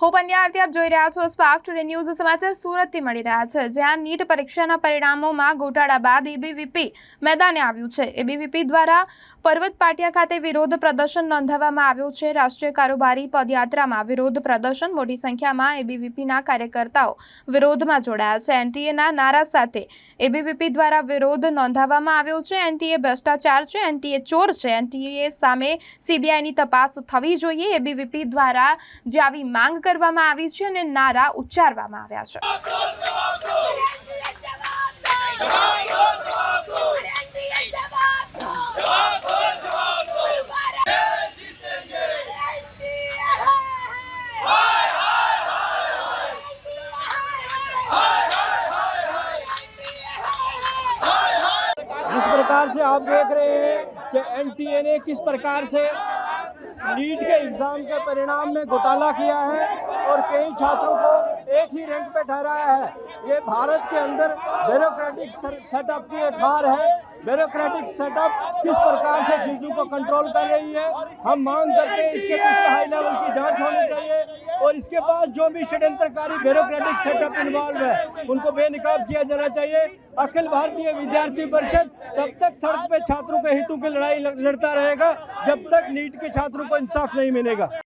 હું પંડ્યા પંડ્યાર્થી આપ જોઈ રહ્યા છો સ્પાર્ક ટુડે ન્યૂઝ સમાચાર સુરતથી મળી રહ્યા છે જ્યાં નીટ પરીક્ષાના પરિણામોમાં ગોટાળા બાદ એબીવીપી મેદાને આવ્યું છે એબીવીપી દ્વારા પર્વત પાટિયા ખાતે વિરોધ પ્રદર્શન નોંધાવવામાં આવ્યું છે રાષ્ટ્રીય કારોબારી પદયાત્રામાં વિરોધ પ્રદર્શન મોટી સંખ્યામાં એબીવીપીના કાર્યકર્તાઓ વિરોધમાં જોડાયા છે એનટીએના નારા સાથે એબીવીપી દ્વારા વિરોધ નોંધાવવામાં આવ્યો છે એનટીએ ભ્રષ્ટાચાર છે એનટીએ ચોર છે એનટીએ સામે સીબીઆઈની તપાસ થવી જોઈએ એબીવીપી દ્વારા જે આવી માંગ કરવામાં આવી છે અને નારા ઉચ્ચારવામાં આવ્યા છે આવો આવો જય બોલ આવો આવો જય બોલ આવો આવો જય બોલ આવો આવો જય બોલ આવો જોર જોર બોલ જય જીતेंगे हाय हाय हाय हाय हाय हाय हाय हाय इस प्रकार से आप देख रहे हैं कि एनटीए ने किस प्रकार से नीट के एग्ज़ाम के परिणाम में घोटाला किया है और कई छात्रों को एक ही रैंक पे ठहराया है ये भारत के अंदर ब्यूरोक्रेटिक सेटअप की एक हार है ब्यूरोक्रेटिक सेटअप किस प्रकार से चीज़ों को कंट्रोल कर रही है हम मांग करते हैं इसके पीछे हाई लेवल की जांच होनी चाहिए और इसके पास जो भी षड्यंत्रकारी ब्यूरोक्रेटिक सेटअप इन्वॉल्व है उनको बेनकाब किया जाना चाहिए अखिल भारतीय विद्यार्थी परिषद तब तक सड़क पे छात्रों के हितों की लड़ाई लड़ता रहेगा जब तक नीट के छात्रों को इंसाफ नहीं मिलेगा